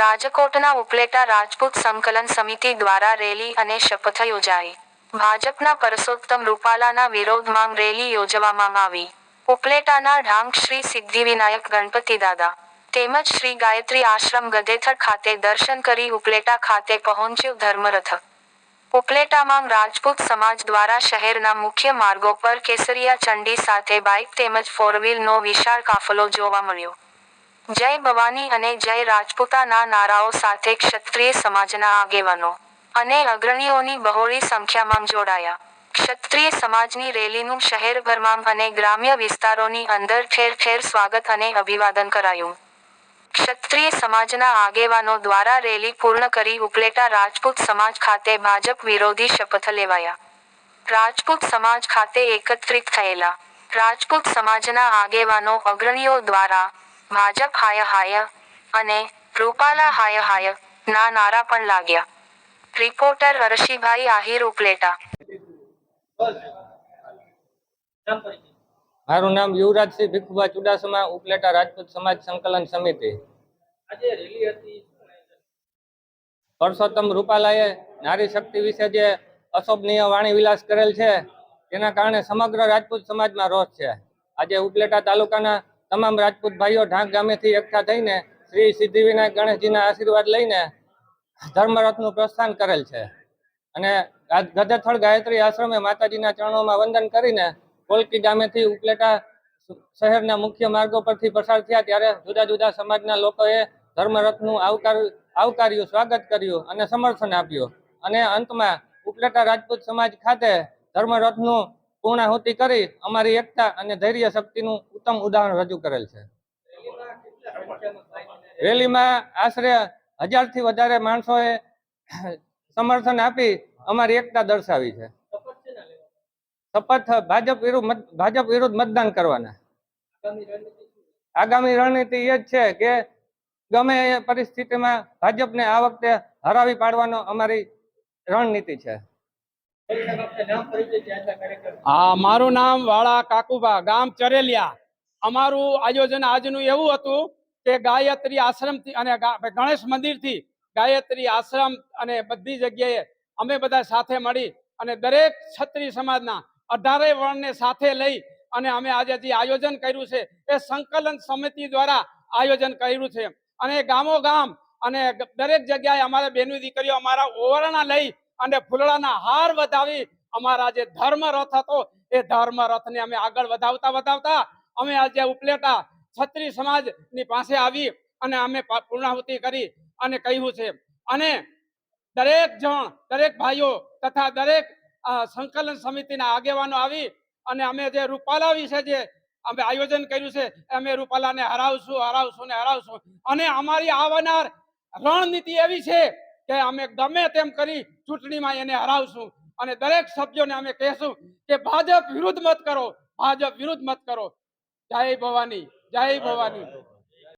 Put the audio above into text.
રાજકોટના ઉપલેટા રાજપૂત સંકલન સમિતિ દ્વારા રેલી અને શપથ યોજાઈ. ભાજપના પરસોત્તમ રૂપાલાના વિરોધમાં રેલી યોજવામાં આવી. ઉપલેટાના ઢાંગ શ્રી સિદ્ધિવિનાયક ગણપતિદાદા તેમજ શ્રી ગાયત્રી આશ્રમ ગદેથર ખાતે દર્શન કરી ઉપલેટા ખાતે પહોંચ્યો ધર્મરથ. ઉપલેટામાં રાજપૂત સમાજ દ્વારા શહેરના મુખ્ય માર્ગો પર કેસરિયા ચંડી સાથે બાઇક તેમજ ફોરવ્હીલનો વિશાળ કાફલો જોવા મળ્યો. જય ભવાની અને જય રાજપૂતાના નારાઓ સાથે ક્ષત્રિય સમાજના આગેવાનો અને અગ્રણીઓની બહોળી સંખ્યામાં જોડાયા. ક્ષત્રિય સમાજની રેલીનું શહેરભરમાં અને ગ્રામ્ય વિસ્તારોની અંદર ઠેર ઠેર સ્વાગત અને અભિવાદન કરાયું. ક્ષત્રિય સમાજના આગેવાનો દ્વારા રેલી પૂર્ણ કરી ઉપલેટા રાજપૂત સમાજ ખાતે ભાજપ વિરોધી શપથ લેવાયા. રાજપૂત સમાજ ખાતે એકત્રિત થયેલા. રાજપૂત સમાજના આગેવાનો અગ્રણીઓ દ્વારા ભાજપ હાય હાય અને રૂપાલા હાય હાય ના નારા પણ લાગ્યા. રિપોર્ટર હર્ષિભાઈ આહિર ઉપલેટા. મારું નામ યુવરાજસિંહ ભીખુભા ચુડાસમા ઉપલેટા રાજપૂત સમાજ સંકલન સમિતિ? પરસોત્તમ રૂપાલાએ નારી શક્તિ વિશે જે અશોભનીય વાણી વિલાસ કરેલ છે, તેના કારણે સમગ્ર રાજપૂત સમાજમાં રોષ છે. આજે ઉપલેટા તાલુકાના તમામ રાજપૂત ભાઈઓ ઢાંક ગામેથી એકઠા થઈને શ્રી સિદ્ધિવિનાયક ગણેશજીના આશીર્વાદ લઈને ધર્મરથનું પ્રસ્થાન કરેલ છે. અને ગધેથળ ગાયત્રી આશ્રમે માતાજીના ચરણોમાં વંદન કરીને કોલકી ગામેથી ઉપલેટા શહેરના મુખ્ય માર્ગો પરથી પસાર થયા ત્યારે જુદા જુદા સમાજના લોકોએ ધર્મરથનું આવકાર, આવકાર્યું, સ્વાગત કર્યું અને સમર્થન આપ્યું. અને અંતમાં ઉપલેટા રાજપૂત સમાજ ખાતે ધર્મરથનું પૂર્ણાહુતિ કરી અમારી એકતા અને ધૈર્ય શક્તિનું ઉત્તમ ઉદાહરણ રજૂ કરેલ છે. રેલીમાં આશરે હજારથી વધારે માણસોએ સમર્થન આપી અમારી એકતા દર્શાવી છે. શપથ ભાજપ વિરુદ્ધ ભાજપ વિરુદ્ધ મતદાન કરવાના? આગામી રણનીતિ એ જ છે કે ગમે એ પરિસ્થિતિમાં ભાજપને આ વખતે હરાવી પાડવાનો અમારી રણનીતિ છે. હા મારું નામ વાળા કાકુબા ગામ ચરેલિયા. અમારું આયોજન આજનું એવું હતું કે ગાયત્રી આશ્રમથી અને ગણેશ મંદિરથી ગાયત્રી આશ્રમ અને બધી જગ્યાએ અમે બધા સાથે મળી અને દરેક ક્ષત્રિય સમાજના અઢારે વર્ણને સાથે લઈ અને અમે આજે જે આયોજન કર્યું છે એ સંકલન સમિતિ દ્વારા આયોજન કર્યું છે. અને ગામો ગામ અને દરેક જગ્યાએ અમારે બેનો દીકરીઓ અમારા ઓવરણા લઈ અને ફૂલડાના હાર વધાવી અમારા જે ધર્મ રથ હતો, એ ધર્મ રથને અમે આગળ વધાવતા વધાવતા અમે આજે ઉપલેટા છત્રી સમાજની પાસે આવી અને અમે પૂર્ણાહુતિ કરી અને કહ્યું છે. અને દરેક જણ, દરેક ભાઈઓ તથા દરેક સંકલન સમિતિના આગેવાનો આવી અને અમે જે રૂપાલા વિશે જે અમે આયોજન કર્યું છે અમે રૂપાલાને હરાવશું હરાવશું ને હરાવશું. અને અમારી આવનાર રણનીતિ એવી છે કે અમે ગમે તેમ કરી ચૂંટણીમાં એને હરાવશું. અને દરેક સભ્યોને અમે કહેશું કે ભાજપ વિરુદ્ધ મત કરો. ભાજપ વિરુદ્ધ મત કરો. જય ભવાની જય ભવાની.